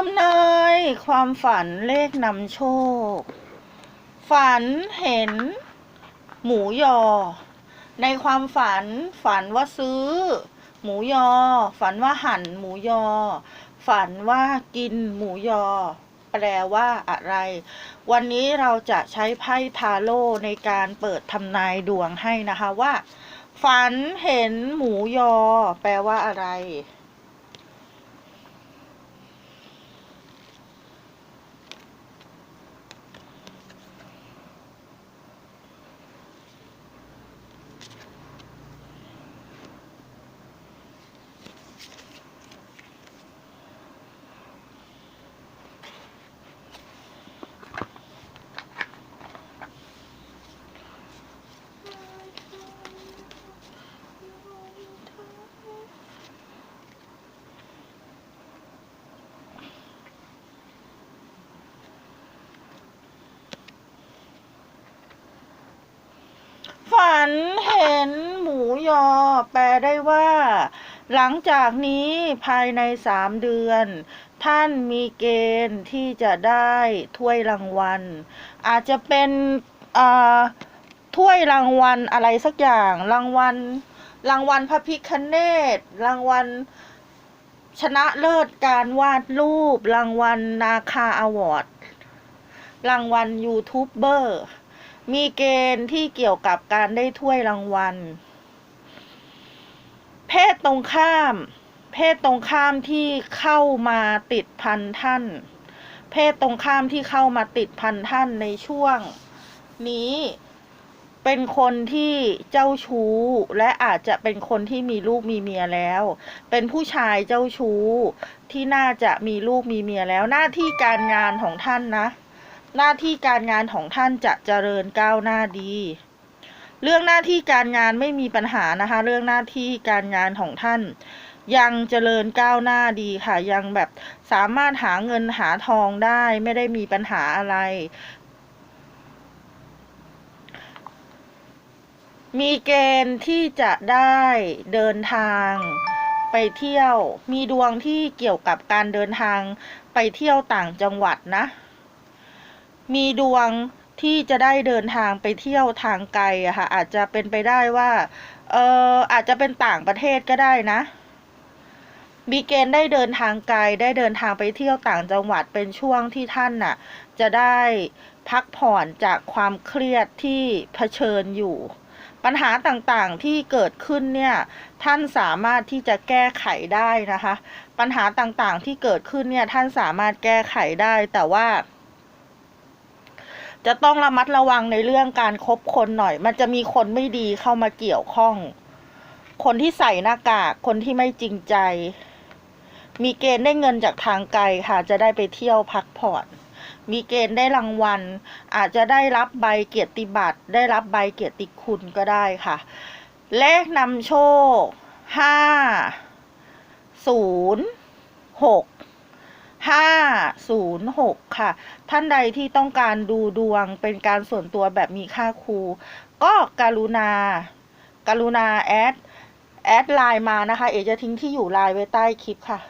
ทำนายความฝันเลขนำโชค ฝันเห็น หมูยอ ในความฝัน ฝันว่าซื้อ หมูยอ ฝันว่าหั่นหมูยอ ฝันว่ากินหมูยอ แปลว่าอะไร วันนี้เราจะใช้ไพ่ทาโร่ในการเปิดทำนายดวงให้นะคะว่า ฝันเห็นหมูยอ แปลว่าอะไร ฝันเห็นหมูยอ แปลได้ว่า หลังจากนี้ภายในสามเดือน ท่านมีเกณฑ์ที่จะได้ถ้วยรางวัล อาจจะเป็นอ่าถ้วยรางวัลอะไรสักอย่างรางวัลรางวัลพระพิคเนตรางวัลชนะเลิศการวาดรูป รางวัลนาคาอวอร์ด รางวัลยูทูบเบอร์ มีเกณฑ์ที่เกี่ยวกับการได้ถ้วยรางวัล เพศตรงข้าม เพศตรงข้ามที่เข้ามาติดพันท่าน เพศตรงข้ามที่เข้ามาติดพันท่านในช่วง นี้เป็นคนที่เจ้าชู้ และอาจจะเป็นคนที่มีลูกมีเมียแล้ว เป็นผู้ชายเจ้าชู้ที่น่าจะมีลูกมีเมียแล้วหน้าที่การงานของท่านนะ หน้าที่การงานของท่านจะเจริญก้าวหน้าดี เรื่องหน้าที่การงานไม่มีปัญหานะคะ เรื่องหน้าที่การงานของท่าน ยังเจริญก้าวหน้าดีค่ะ ยังแบบสามารถหาเงินหาทองได้ไม่ได้มีปัญหาอะไร มีเกณฑ์ที่จะได้เดินทางไปเที่ยว มีดวงที่เกี่ยวกับการเดินทางไปเที่ยวต่างจังหวัดนะ มีดวงที่จะได้เดินทางไปเที่ยวทางไกลอะค่ะ อาจจะเป็นไปได้ว่าเอออาจจะเป็นต่างประเทศก็ได้นะ มีเกณฑ์ได้เดินทางไกลได้เดินทางไปเที่ยวต่างจังหวัดเป็นช่วงที่ท่านน่ะ จะได้พักผ่อนจากความเครียดที่เผชิญอยู่ ปัญหาต่างๆที่เกิดขึ้นเนี่ย ท่านสามารถที่จะแก้ไขได้นะคะ ปัญหาต่างๆที่เกิดขึ้นเนี่ยท่านสามารถแก้ไขได้แต่ว่า จะต้องระมัดระวังในเรื่องการคบคนหน่อย มันจะมีคนไม่ดีเข้ามาเกี่ยวข้อง คนที่ใส่หน้ากาก คนที่ไม่จริงใจ มีเกณฑ์ได้เงินจากทางไกลค่ะ จะได้ไปเที่ยวพักผ่อนมีเกณฑ์ได้รางวัล อาจจะได้รับใบเกียรติบัตร ได้รับใบเกียรติคุณก็ได้ค่ะ เลขนำโชคห้าศูนย์หก ห้าศูนย์หกค่ะ ท่านใดที่ต้องการดูดวงเป็นการส่วนตัวแบบมีค่าครู ก็กรุณาการุณาแอดแอดไลน์มานะคะ เอจะทิ้งที่อยู่ไลน์ไว้ใต้คลิปค่ะ